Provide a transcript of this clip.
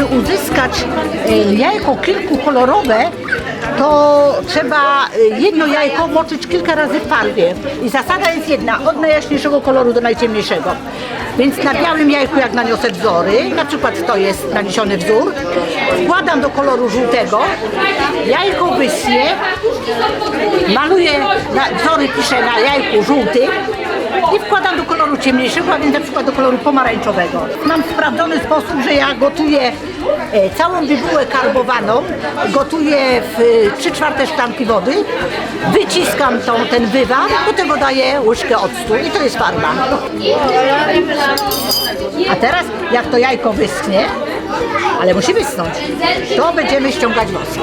uzyskać e, jajko kilkukolorowe, to trzeba e, jedno jajko moczyć kilka razy w farbie. I zasada jest jedna, od najjaśniejszego koloru do najciemniejszego. Więc na białym jajku, jak naniosę wzory, na przykład to jest naniesiony wzór, wkładam do koloru żółtego, jajko wyschnie, maluję, wzory piszę na jajku żółtym i wkładam do koloru ciemniejszego, a więc na przykład do koloru pomarańczowego. Mam sprawdzony sposób, że ja gotuję e, całą bibułę karbowaną, gotuję w e, 3 czwarte szklanki wody, wyciskam tą, ten wywar, do tego daję łyżkę octu i to jest farba. A teraz jak to jajko wyschnie, ale musi wysnąć, to będziemy ściągać wosk.